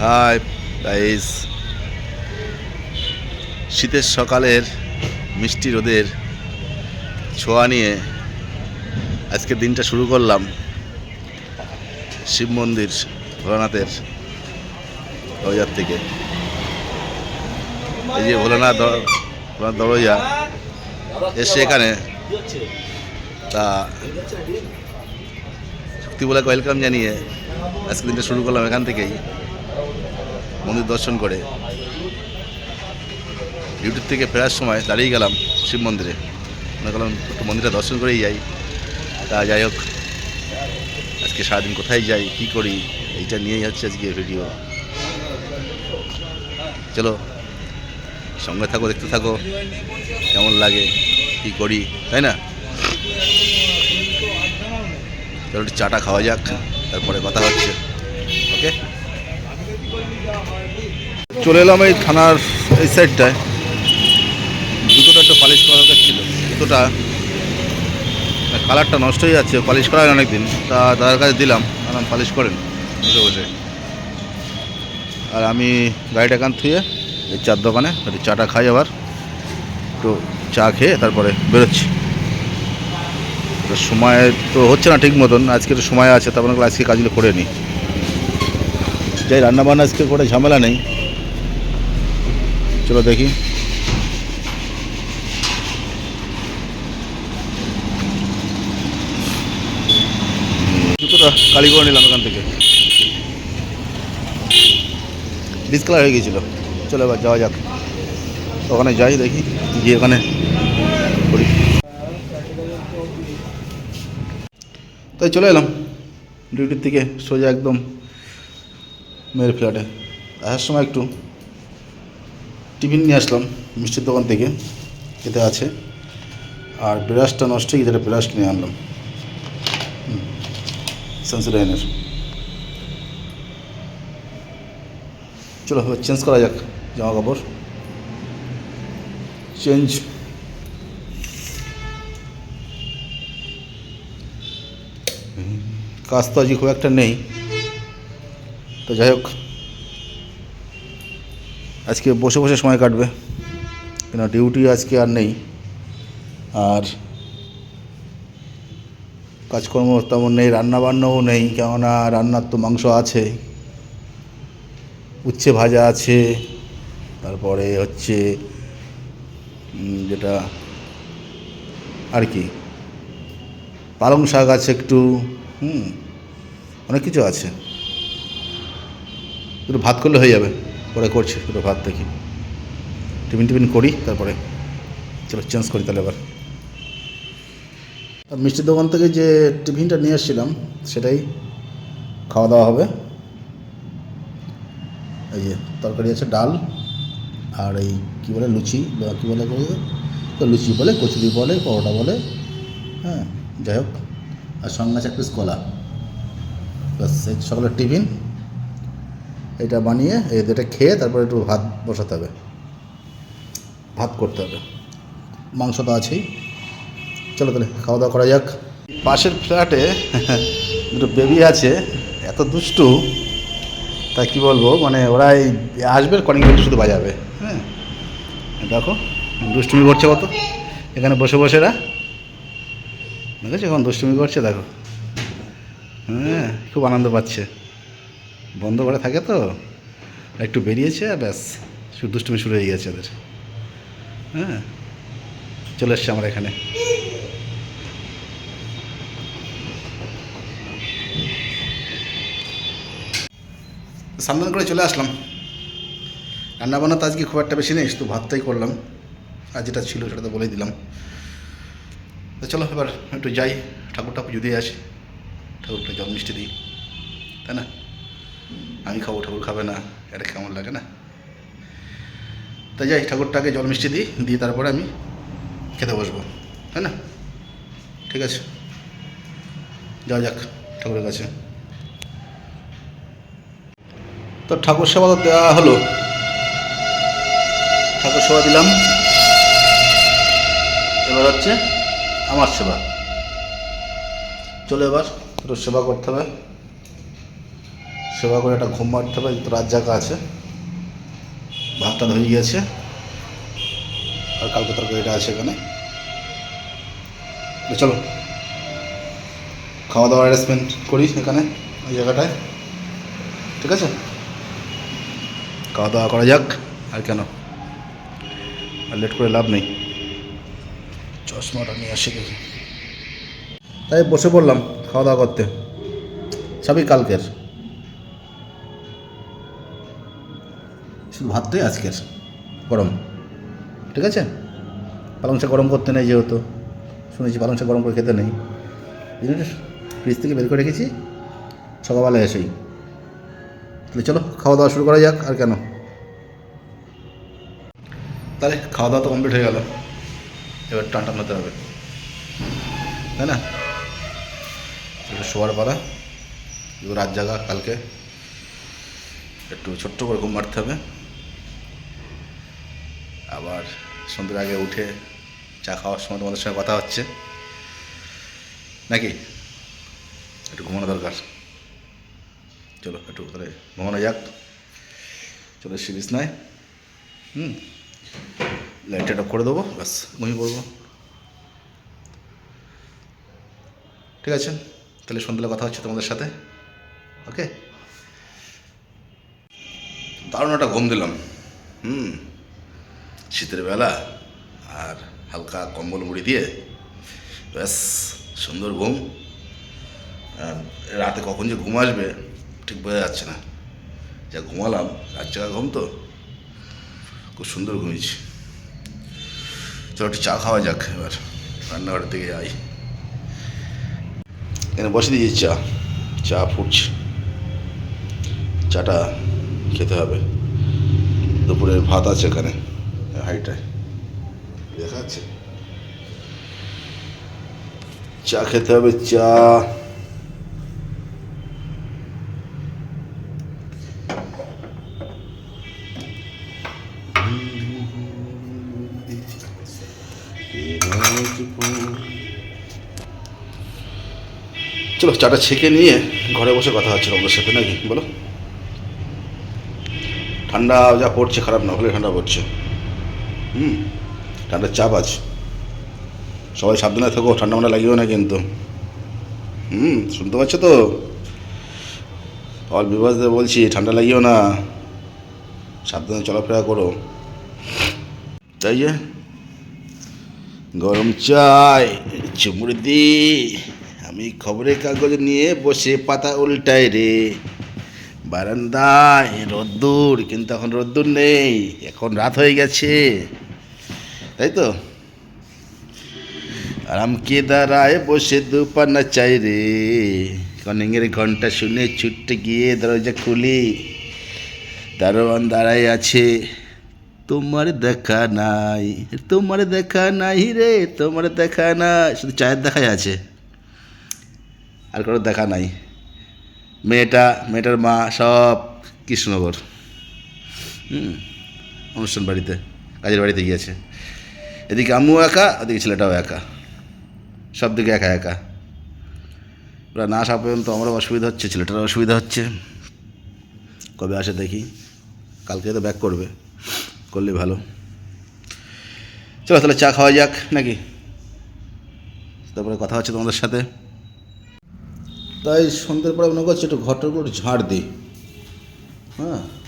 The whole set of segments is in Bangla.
Hi guys. শীতের সকালের মিষ্টি রোদের ছোঁয়া নিয়ে আজকের দিনটা শুরু করলাম শিব মন্দির ভোলানাথের দরজার থেকে। এই যে ভোলানাথ দরজা এসে এখানে তা শক্তি বলে ওয়েলকাম জানিয়ে আজকে দিনটা শুরু করলাম এখান থেকেই। মন্দির দর্শন করে। ইউটিউব থেকে ফেরার সময় দাঁড়িয়ে গেলাম শিব মন্দিরে। মনে করলাম একটু মন্দিরটা দর্শন করেই যাই। তা যাই হোক, আজকে সারাদিন কোথায় যাই, কি করি, এইটা নিয়েই হচ্ছে আজকে ভিডিও চলো, সঙ্গে থাকো, দেখতে থাকো, কেমন লাগে, কি করি, তাই না? চলো একটু চাটা খাওয়া যাক, তারপরে কথা হচ্ছে। চলে এলাম এই থানার এই সাইডটায় জুতোটা একটু পালিশ করা দরকার ছিল। জুতোটা কালারটা নষ্ট হয়ে যাচ্ছে পালিশ করা হয় অনেক দিন তা দাদার কাছে দিলাম আরাম পালিশ করেন বসে বসে আর আমি গাড়িটা কান থুয়ে এই চার দোকানে, একটু চাটা খাই আবার, একটু চা খেয়ে তারপরে বেরোচ্ছি। তো সময় তো হচ্ছে না ঠিক মতন, আজকে একটু সময় আছে, তারপরে আজকে কাজগুলো করে নিই। যাই রান্না বান্না আজকে করে ঝামেলা নেই। চলো দেখি। জুতোটা কালি করে নিলাম এখান থেকে। ডিসকালার হয়ে গিয়েছিল। চলো এবার যাওয়া যাক। ওখানে যাই দেখি, গিয়ে ওখানে করি তাই চলে এলাম। ডিউটির থেকে সোজা একদম মেয়ের ফ্ল্যাটে আসার সময় একটু টিফিন নিয়ে আসলাম, মিষ্টির দোকান থেকে এতে আছে। আর ব্রাশটা নষ্ট হয়ে গেছে ব্রাশ নিয়ে আনলাম। সেন্সিডাইনের চলো চেঞ্জ করা যাক জামা কাপড় চেঞ্জ কাজ তো আজকে খুব একটা নেই। তো যাই হোক। আজকে বসে বসে সময় কাটবে। কেন ডিউটি আজকে আর নেই। আর কাজকর্ম তেমন নেই রান্না বান্নাও নেই, কেননা রান্নার তো মাংস আছে। উচ্ছে ভাজা আছে। তারপরে হচ্ছে যেটা আর কি, পালং শাক আছে একটু, হুম, অনেক কিছু আছে। একটু ভাত করলে হয়ে যাবে। পরে করছি একটু ভাত দেখি। টিফিন টিফিন করি, তারপরে চলো চেঞ্জ করি তাহলে এবার আর মিষ্টির দোকান থেকে যে টিফিনটা নিয়ে এসেছিলাম সেটাই খাওয়া দাওয়া হবে। এই যে তরকারি আছে ডাল, আর এই কী বলে, লুচি বা কী বলে? তো লুচি বলে, কচুরি বলে, পরোটা বলে হ্যাঁ যাই হোক। আর সঙ্গে আছে এক পিস কলা। ব্যাস সকালের টিফিন। এটা বানিয়ে, এই এটা খেয়ে তারপরে একটু ভাত বসাতে হবে। ভাত করতে হবে। মাংস তো আছেই। চলো তাহলে খাওয়া দাওয়া করা যাক। পাশের ফ্ল্যাটে দুটো বেবি আছে, এত দুষ্টু। তা কি বলব মানে ওরা এই আসবে কলিং বেলটা শুধু বাজাবে। হ্যাঁ। দেখো, দুষ্টুমি করছে কত। এখানে বসে বসে এরা। দেখেছ এখন দুষ্টুমি করছে? দেখো। হ্যাঁ খুব আনন্দ পাচ্ছে। বন্ধ করে থাকে তো। একটু বেরিয়েছে, ব্যাস দুষ্টুমি শুরু হয়ে গেছে ওদের। হ্যাঁ চলে এসছে আমার এখানে। সান্দান করে চলে আসলাম। রান্না বান্না তো আজকে খুব একটা বেশি নেই, শুধু ভাতটাই করলাম। আর যেটা ছিল সেটা তো বলেই দিলাম। তো চলো, এবার একটু যাই, ঠাকুরটা পুজো দিয়ে আসি। ঠাকুরটা জল মিষ্টি দিই, তাই না? আমি খাব, ঠাকুর খাবে না, এটা কেমন লাগে না? তাই যাই, ঠাকুরটাকে জল মিষ্টি দিই, দিয়ে তারপরে আমি খেতে বসবো, তাই না? ঠিক আছে। যাওয়া যাক ঠাকুরের কাছে। তো ঠাকুর সেবা তো দেওয়া হলো। ঠাকুর সেবা দিলাম। এবার হচ্ছে আমার সেবা। চলো এবার সেবা করতে হবে। সেবা করে একটা ঘুম মারতে হবে তো রাত জায়গা আছে। ভাতটা ধরে গিয়েছে। আর কালকে তরকারিটা আছে এখানে। চলো খাওয়া দাওয়া অ্যারেঞ্জমেন্ট করি এখানে, ওই জায়গাটায়। ঠিক আছে? খাওয়া দাওয়া করা যাক, আর কেন? আর লেট করে লাভ নেই। চশমাটা নিয়ে আসে তাই বসে পড়লাম খাওয়া দাওয়া করতে। সবই কালকের। শুধু ভাতটাই আজকের গরম। ঠিক আছে? পালং শাক গরম করতে নেই যেহেতু। শুনেছি পালং শাক গরম করে খেতে নেই। ফ্রিজ থেকে বের করে রেখেছি। সকালবেলা এসেই। তাহলে চলো, খাওয়া দাওয়া শুরু করা যাক, আর কেন? তাহলে খাওয়া দাওয়া তো কমপ্লিট হয়ে গেল। এবার টান টান হতে হবে। তাই না? শোয়ার পালা। রাত জাগা কালকে। একটু ছোট্ট করে ঘুম মারতে হবে। আবার সন্ধ্যের আগে উঠে চা খাওয়ার সময় তোমাদের সঙ্গে কথা হচ্ছে। নাকি? একটু ঘুমানো দরকার। চলো, একটু তাহলে ঘুমানো যাক। চলো সিরিজ নাই হুম লাইটটা করে দেবো, ব্যাস, ঘুমিয়ে পড়ব। ঠিক আছে, তাহলে সন্ধ্যাবেলা কথা হচ্ছে তোমাদের সাথে। ওকে দারুণ একটা ঘুম দিলাম। হুম। শীতের বেলা আর হালকা কম্বল মুড়ি দিয়ে, ব্যাস, সুন্দর ঘুম। রাতে কখন যে ঘুম আসবে ঠিক বোঝা যাচ্ছে না। যা ঘুমালাম, রাত জায়গা ঘুম তো, খুব সুন্দর ঘুমিয়েছি। চলো একটু চা খাওয়া যাক এবার, রান্নাঘরের দিকে যাই। এখানে বসে দিয়েছি চা চা ফুটছে। চাটা খেতে হবে। দুপুরের ভাত আছে এখানে। চা খেতে হবে, চা। চলো, চাটা ছেঁকে নিয়ে ঘরে বসে কথা হচ্ছে তোমাদের সাথে, নাকি? বলো। ঠান্ডা যা পড়ছে, খারাপ না, হলে ঠান্ডা পড়ছে। হুম, ঠান্ডার চাপ আছে। সবাই সাবধানে থাকো, ঠান্ডা মান্ডা লাগিও না কিন্তু। হুম, শুনতে পাচ্ছ তো? অল বিবাসে বলছি, ঠান্ডা লাগিও না। সাবধানে চলাফেরা করো। তাই যে, গরম চাই চুমুড়ি দি। আমি খবরের কাগজ নিয়ে বসে পাতা উল্টাই রে। বারান্দায় রোদ্দুর, কিন্তু এখন রোদ্দুর নেই, এখন রাত হয়ে গেছে। তাই তো? আরামকে দাঁড়ায় বসে দুপানা চাই রে। কনিংয়ের ঘণ্টা শুনে ছুটতে গিয়ে দরজা খুলি। দারোয়ান দাঁড়ায় আছে। তোমার দেখা নাই, তোমার দেখা নাই রে, তোমার দেখা নাই। শুধু চায়ের দেখাই আছে। আর কারও দেখা নাই। মেয়েটা, মেয়েটার মা সব কৃষ্ণনগর। হুম, অনুষ্ঠান বাড়িতে, কাজের বাড়িতে গিয়েছে। এদিকে আম্মু একা, ওদিকে ছেলেটাও একা। সব দিকে একা একা। ওরা না আসা পর্যন্ত আমারও অসুবিধা হচ্ছে, ছেলেটারও অসুবিধা হচ্ছে। কবে আসে দেখি। কালকে তো ব্যাক করবে, করলে ভালো। চলো তাহলে চা খাওয়া যাক নাকি? তারপরে কথা হচ্ছে তোমাদের সাথে। তাই সন্ধ্যের পরে মনে করছি একটু ঘরটাগুলো একটু ঝাড় দিই। হ্যাঁ?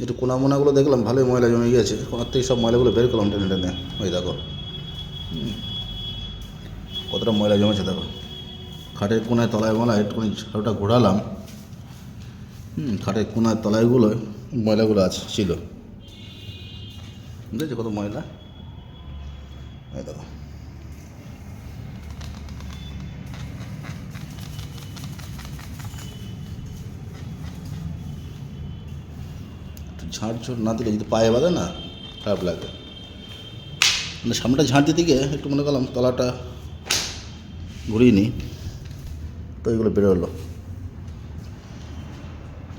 একটু কোনা মোনাগুলো দেখলাম, ভালোই ময়লা জমে গিয়েছে। কোনার থেকে সব ময়লাগুলো বের করলাম টেনে টেনে। ওই দেখো। কতটা ময়লা জমেছে দেখো। খাটের কোনায় তলায় মলায় একটুখানি ঝাড়ুটা ঘোরালাম। হুম, খাটের কোনায় তলায়গুলো ময়লাগুলো আছে ছিল। বুঝেছ কত ময়লা? এই দেখো। ঝাঁট ঝোট না দিলে যদি পায়ে বাঁধে না, খারাপ লাগে। মানে সামনেটা ঝাঁট দিতে গিয়ে একটু মনে করলাম তলাটা ঘুরিয়ে নিই, তো এগুলো বেরোলো।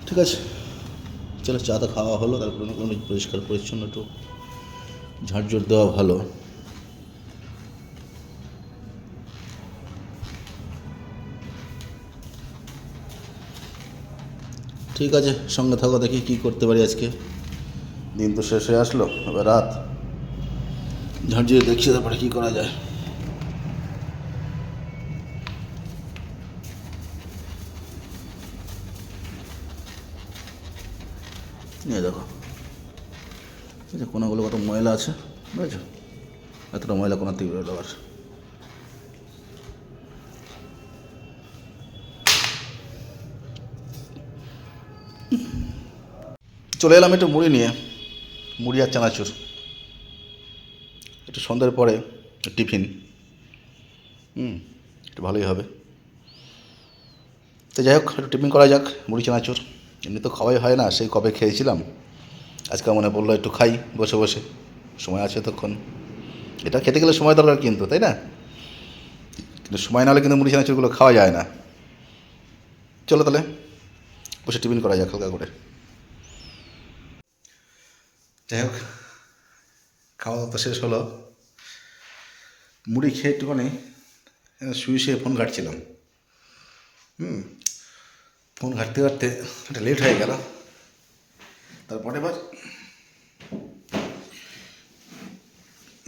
ঠিক আছে, চলো চা তো খাওয়া হলো, তারপরে কোনো পরিষ্কার পরিচ্ছন্ন একটু ঝাড়ঝুট দেওয়া ভালো। ঠিক আছে সঙ্গে থাকো দেখি কী করতে পারি আজকে। দিন তো শেষ হয়ে আসলো এবার রাত। ঝাঁঝিয়ে দেখছি তারপরে কী করা যায়। নিয়ে দেখো এই যে কোনাগুলো কত ময়লা আছে বুঝেছ? এতটা ময়লা কোনো বেরোলো আবার। চলে এলাম একটু মুড়ি নিয়ে, মুড়ি আর চানাচুর। একটু সন্ধ্যের পরে টিফিন। হুম, একটু ভালোই হবে। তো যাই হোক, একটু টিফিন করা যাক, মুড়ি, চানাচুর। এমনি তো খাওয়াই হয় না, সেই কবে খেয়েছিলাম। আজকে মনে পড়ল একটু খাই, বসে বসে। সময় আছে তখন। এটা খেতে গেলে সময় দরকার কিন্তু, তাই না? কিন্তু সময় না হলে কিন্তু মুড়ি, চানাচুরগুলো খাওয়া যায় না। চলো তাহলে, বসে টিফিন করা যাক হালকা করে। যাই হোক, খাওয়া দাওয়া শেষ হলো। মুড়ি খেয়ে একটুখানি শুয়ে শুয়ে ফোন ঘাটছিলাম। হুম, ফোন ঘাটতে ঘাটতে একটা লেট হয়ে গেল। তারপরে এবার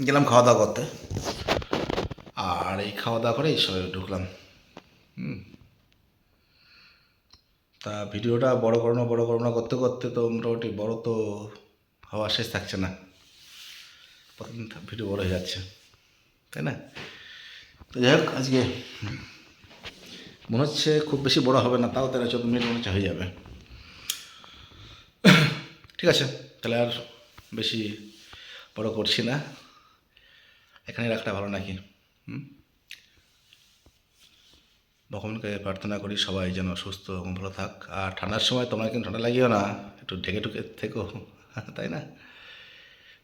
গেলাম খাওয়া দাওয়া করতে। আর এই খাওয়া দাওয়া করে সবাই ঢুকলাম। হুম, তা ভিডিওটা বড় করোনা, বড় করো না করতে করতে তো মোটামুটি বড় তো হওয়া শেষ থাকছে না। প্রতিদিন ভিডিও বড় হয়ে যাচ্ছে, তাই না? তো যাই হোক, আজকে মনে হচ্ছে খুব বেশি বড় হবে না, তাও তেরো চোদ্দ মিনিট মনে হচ্ছে হয়ে যাবে। ঠিক আছে, তাহলে আর বেশি বড় করছি না। এখানে রাখটা ভালো নাকি? ভগবানকে প্রার্থনা করি সবাই যেন সুস্থ এবং ভালো থাক। আর ঠান্ডার সময় তোমার কিন্তু ঠান্ডা লাগিও না, একটু ঢেকে ঢুকে থেকো। তাই না?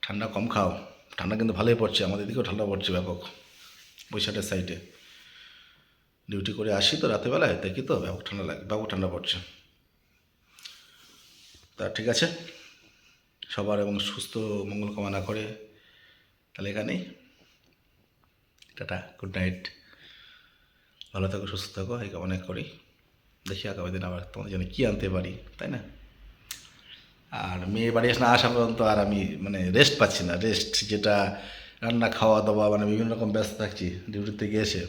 ঠান্ডা কম খাও। ঠান্ডা কিন্তু ভালোই পড়ছে, আমাদের দিকেও ঠান্ডা পড়ছে ব্যাপক, বৈশাখের সাইডে ডিউটি করে আসি তো রাতেবেলায়, দেখি তো ব্যাপক ঠান্ডা লাগে, ব্যাপক ঠান্ডা পড়ছে। তা ঠিক আছে, সবার এবং সুস্থ মঙ্গল কামনা করে, তাহলে এখানেই। টাটা গুড নাইট ভালো থাকো, সুস্থ থাকো, এই কামনা করি। দেখি আগামী দিন আবার তোমাদের জন্য কী আনতে পারি, তাই না? আর মেয়ে বাড়ি আসলে আসা পর্যন্ত আর আমি মানে রেস্ট পাচ্ছি না। রেস্ট যেটা রান্না, খাওয়া, দাওয়া মানে বিভিন্ন রকম ব্যস্ত থাকছি। ডিউটিতে গিয়ে এসে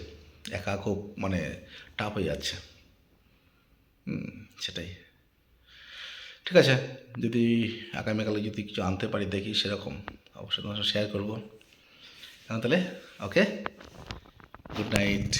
একা খুব মানে টাফ হয়ে যাচ্ছে। সেটাই। ঠিক আছে, যদি আগামীকালে যদি কিছু আনতে পারি দেখি সেরকম, অবশ্যই তোমার সাথে শেয়ার করব। তাহলে ওকে গুড নাইট